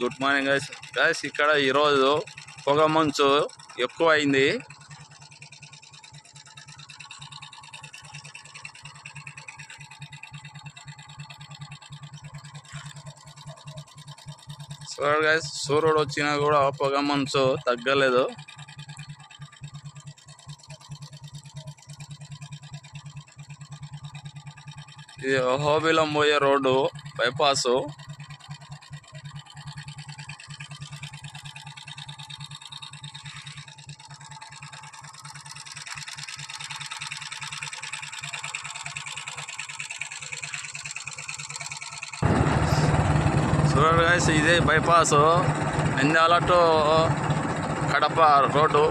Good morning guys guys ఇక్కడ ఈరోజు పొగ మంచు ఎక్కువ అయింది చూడండి గైస్ సూర్యుడు వచ్చినా కూడా పొగ మంచు తగ్గలేదు. ఇది హోబిలం పోయే రోడ్డు బైపాస్. చూడండి గైస్ ఇదే bypass Nandyal to Kadapa road